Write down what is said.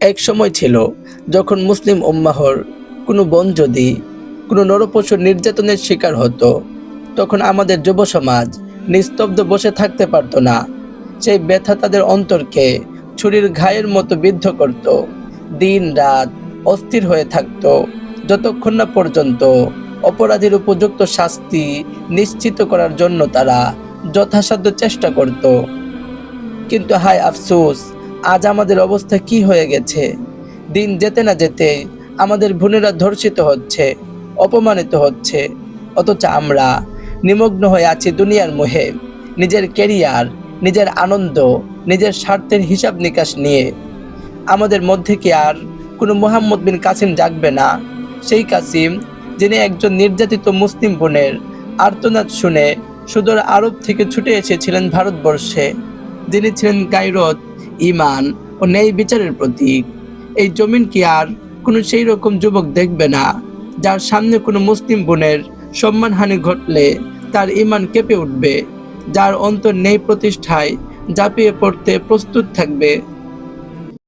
এক সময় ছিল, যখন মুসলিম উম্মাহর কোনো বোন যদি কোনো নরপশুর নির্যাতনের শিকার হতো, তখন আমাদের যুব সমাজ নিস্তব্ধ বসে থাকতে পারতো না। সেই ব্যথা তাদের অন্তরকে ছুরির ঘায়ের মতো বিদ্ধ করত। দিন রাত অস্থির হয়ে থাকতো। যতক্ষণ না পর্যন্ত অপরাধীর উপযুক্ত শাস্তি নিশ্চিত করার জন্য তারা যথাসাধ্য চেষ্টা করত। কিন্তু হায় আফসোস আজ আমাদের অবস্থা কি হয়ে গেছে? দিন যেতে না যেতে আমাদের বোনেরা ধর্ষিত হচ্ছে, অপমানিত হচ্ছে। অথচ আমরা নিমগ্ন হয়ে আছি দুনিয়ার মোহে। নিজের কেরিয়ার, নিজের আনন্দ, নিজের স্বার্থের হিসাব নিকাশ নিয়ে। আমাদের মধ্যে কি আর কোনো মোহাম্মদ বিন কাসিম জাগবে না? সেই কাসিম, যিনি একজন নির্যাতিত মুসলিম বোনের আর্তনাদ শুনে সুদূর আরব থেকে ছুটে এসেছিলেন ভারতবর্ষে, যিনি ছিলেন গাইরত ইমান ও ন্যায় বিচারের প্রতীক। এই জমিন কি আর কোনো সেই রকম যুবক দেখবে না, যার সামনে কোনো মুসলিম বোনের সম্মানহানি ঘটলে তার ইমান কেঁপে উঠবে, যার অন্তর নেই প্রতিষ্ঠায় ঝাঁপিয়ে পড়তে প্রস্তুত থাকবে।